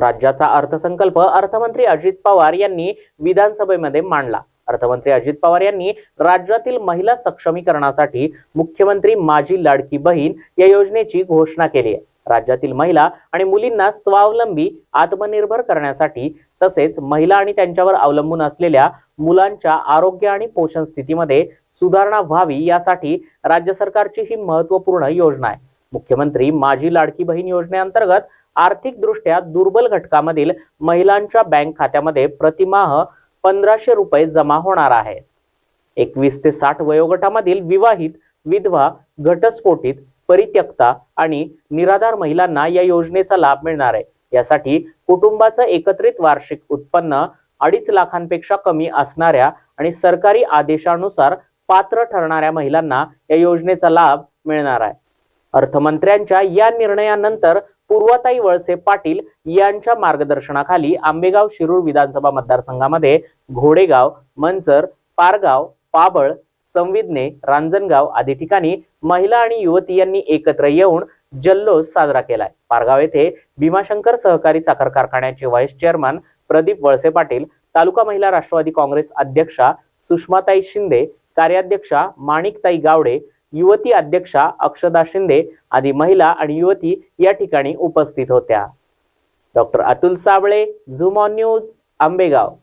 राज्याचा अर्थसंकल्प अर्थमंत्री अजित पवार यांनी विधानसभेमध्ये मांडला. अर्थमंत्री अजित पवार यांनी राज्यातील महिला सक्षमीकरणासाठी मुख्यमंत्री माझी लाडकी बहीण या योजनेची घोषणा केली आहे. राज्यातील महिला आणि मुलींना स्वावलंबी आत्मनिर्भर करण्यासाठी तसेच महिला आणि त्यांच्यावर अवलंबून असलेल्या मुलांच्या आरोग्य आणि पोषण स्थितीमध्ये सुधारणा व्हावी यासाठी राज्य सरकारची ही महत्त्वपूर्ण योजना आहे. मुख्यमंत्री माझी लाडकी बहीण योजनेअंतर्गत आर्थिकदृष्ट्या दुर्बल घटकामधील महिलांच्या बँक खात्यामध्ये प्रतिमाह पंधराशे रुपये जमा होणार आहे. एकवीस ते साठ वयोगटामधील विवाहित विधवा घटस्फोटित परित्यक्ता आणि निराधार महिलांना या योजनेचा लाभ मिळणार आहे. यासाठी कुटुंबाचं एकत्रित वार्षिक उत्पन्न अडीच लाखांपेक्षा कमी असणाऱ्या आणि सरकारी आदेशानुसार पात्र ठरणाऱ्या महिलांना या योजनेचा लाभ मिळणार आहे. अर्थमंत्र्यांच्या या निर्णयानंतर पूर्वाताई वळसे पाटील यांच्या मार्गदर्शनाखाली आंबेगाव शिरूर विधानसभा मतदारसंघामध्ये घोडेगाव मंचर पारगाव पाबळ संविदने रांजणगाव आदी ठिकाणी महिला आणि युवती यांनी एकत्र येऊन जल्लोष साजरा केलाय. पारगाव येथे भीमाशंकर सहकारी साखर कारखान्याचे व्हाईस चेअरमन प्रदीप वळसे पाटील तालुका महिला राष्ट्रवादी काँग्रेस अध्यक्षा सुषमाताई शिंदे कार्याध्यक्षा माणिकताई गावडे युवती अध्यक्षा अक्षदा शिंदे आदी महिला आणि युवती या ठिकाणी उपस्थित होत्या. Doctor Atul Sable zoom on news Ambegaon.